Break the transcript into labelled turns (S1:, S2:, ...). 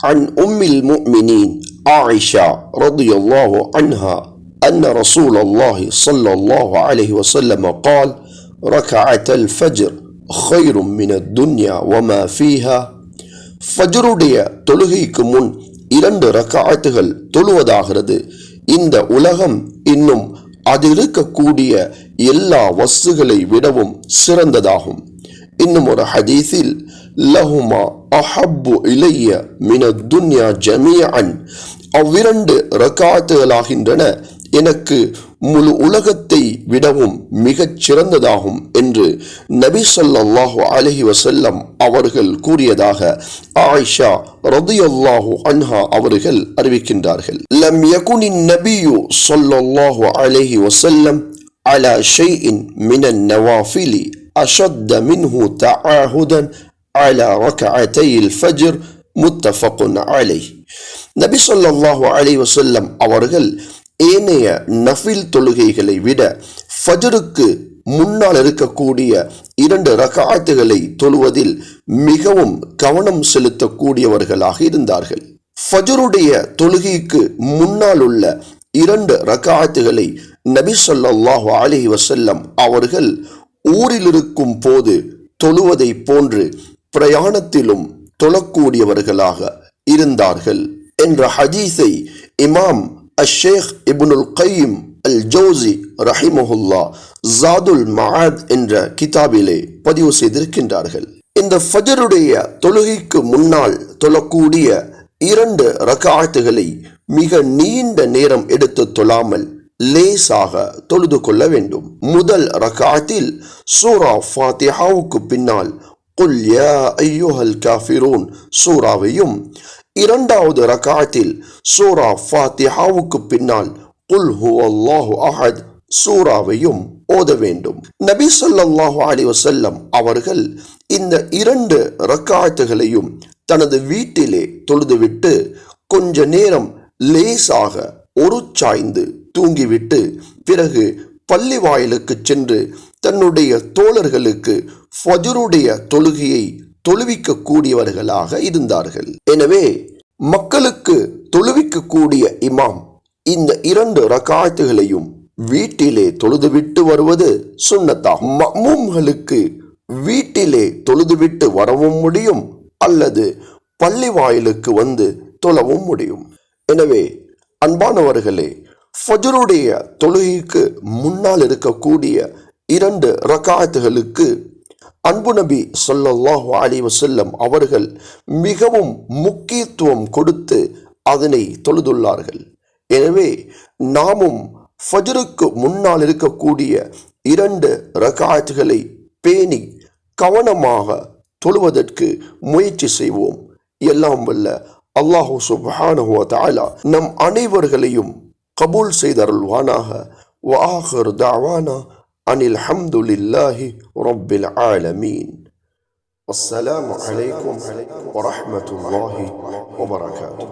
S1: عن أم المؤمنين عائشة رضي الله عنها أن رسول الله صلى الله عليه وسلم قال ركعة الفجر خير من الدنيا وما فيها ஃபஜருடைய தொழுகைக்கு முன் இரண்டு ரக்காத்துகள் தொழுவதாகிறது இந்த உலகம் இன்னும் அதில் இருக்கக்கூடிய எல்லா வஸ்துகளை விடவும் சிறந்ததாகும் இன்னும் ஒரு ஹதீஸில் லஹுமா அஹப்பு இலைய மின துன்யா ஜமியன் அவ்விரண்டு ரக்காத்துகளாகின்றன எனக்கு முழு உலகத்தை விடவும் மிகச் சிறந்ததாகும் என்று நபி ஸல்லல்லாஹு அலைஹி வஸல்லம் அவர்கள் கூறியதாக ஆயிஷா ரதியல்லாஹு அன்ஹா அவர்கள் அறிவிக்கின்றார்கள் லம் யகுனின் நபியு ஸல்லல்லாஹு அலைஹி வஸல்லம் على شيء من النوافل أشد منه تعاهدا على ركعتي الفجر متفق عليه நபி ஸல்லல்லாஹு அலைஹி வஸல்லம் அவர்கள் ஏனைய நஃபில் தொழுகைகளை விட ஃபஜருக்கு முன்னால் இருக்கக்கூடிய இரண்டு ரகாத்துகளை தொழுவதில் மிகவும் கவனம் செலுத்தக்கூடியவர்களாக இருந்தார்கள் ஃபஜருடைய தொழுகைக்கு முன்னால் உள்ள இரண்டு ரகாத்துகளை நபி ஸல்லல்லாஹு அலைஹி வஸல்லம் அவர்கள் ஊரில் இருக்கும் போது தொழுவதை போன்று பிரயாணத்திலும் தொழக்கூடியவர்களாக இருந்தார்கள் என்ற ஹதீஸை இமாம் அஷேக் இபுனுல் கையும் அல் ஜோசி ரஹிமஹுல்லா ஜாதுல் மஹாத் என்ற கிதாபிலே பதிவு செய்திருக்கின்றார்கள். இந்த ஃபஜருடைய தொழுகைக்கு முன்னால் தொழக்கூடிய இரண்டு ரகாத்துகளை மிக நீண்ட நேரம் எடுத்து தொழாமல் லேசாக தொழுது கொள்ள வேண்டும். முதல் ரகாத்தில் சூரா ஃபாத்திஹாவுக்கு பின்னால் குல் யா ஐயோஹல் காஃபிரூன் சூராவையும் இரண்டாவது ரகாத்தில் சூரா ஃபாத்திஹாவுக்கு பின்னால் குல் ஹு அல்லாஹு அஹத் சூராவையும் ஓத வேண்டும். நபி சொல்லாஹு அலி வசல்லம் அவர்கள் இந்த இரண்டு ரக்காத்துகளையும் தனது வீட்டிலே தொழுதுவிட்டு கொஞ்ச நேரம் லேசாக ஒரு சாய்ந்து தூங்கிவிட்டு பிறகு பள்ளி வாயிலுக்கு சென்று தன்னுடைய தோழர்களுக்கு ஃபஜருடைய தொழுகையை தொழுவிக்க கூடியவர்களாக இருந்தார்கள். எனவே மக்களுக்கு தொழுவிக்கக்கூடிய இமாம் இந்த இரண்டு ரகாத்துகளையும் வீட்டிலே தொழுதுவிட்டு வருவது சுண்ணத்தாகும். மமூம்களுக்கு வீட்டிலே தொழுதுவிட்டு வரவும் முடியும் அல்லது பள்ளி வாயிலுக்கு வந்து தொழவும் முடியும். எனவே அன்பானவர்களே ஃபஜருடைய தொழுகைக்கு முன்னால் இருக்கக்கூடிய இரண்டு ரகாத்துகளுக்கு அன்பு நபி ஸல்லல்லாஹு அலி வசல்லம் அவர்கள் மிகவும் முக்கியத்துவம் கொடுத்து அதனை தொழுதுள்ளார்கள். எனவே நாமும் ஃபஜருக்கு முன்னால் இருக்கக்கூடிய இரண்டு ரகாயத்துகளை பேணி கவனமாக தொழுவதற்கு முயற்சி செய்வோம். எல்லாம் வல்ல அல்லாஹு சுப்ஹானஹு தாலா நம் அனைவர்களையும் கபூல் செய்தருள்வானாக وآخر دعوانا أن الحمد لله رب العالمين والسلام عليكم ورحمة الله وبركاته